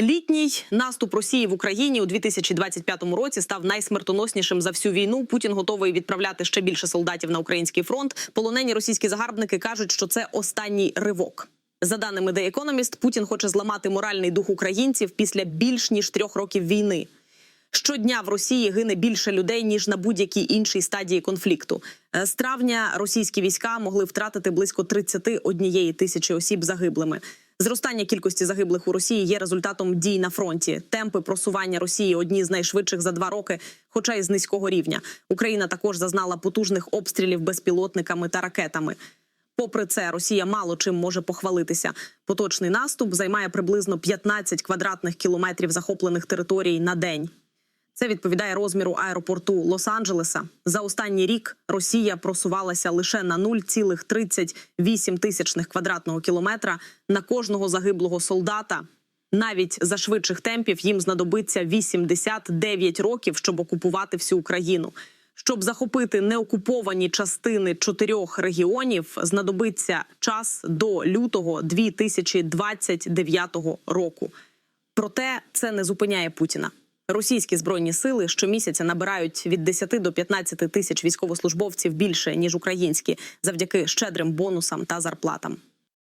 Літній наступ Росії в Україні у 2025 році став найсмертоноснішим за всю війну. Путін готовий відправляти ще більше солдатів на український фронт. Полонені російські загарбники кажуть, що це останній ривок. За даними The Economist, Путін хоче зламати моральний дух українців після більш ніж трьох років війни. Щодня в Росії гине більше людей ніж на будь-якій іншій стадії конфлікту. Е, З травня російські війська могли втратити близько 31 тисячі осіб загиблими. Зростання кількості загиблих у Росії є результатом дій на фронті. Темпи просування Росії одні з найшвидших за два роки, хоча й з низького рівня. Україна також зазнала потужних обстрілів безпілотниками та ракетами. Попри це, Росія мало чим може похвалитися. Поточний наступ займає приблизно 15 квадратних кілометрів захоплених територій на день. Це відповідає розміру аеропорту Лос-Анджелеса. За останній рік Росія просувалася лише на 0,38 тисячних квадратного кілометра на кожного загиблого солдата. Навіть за швидших темпів їм знадобиться 89 років, щоб окупувати всю Україну. Щоб захопити неокуповані частини чотирьох регіонів, знадобиться час до лютого 2029 року. Проте це не зупиняє Путіна. Російські збройні сили щомісяця набирають від 10 до 15 тисяч військовослужбовців більше ніж українські, завдяки щедрим бонусам та зарплатам.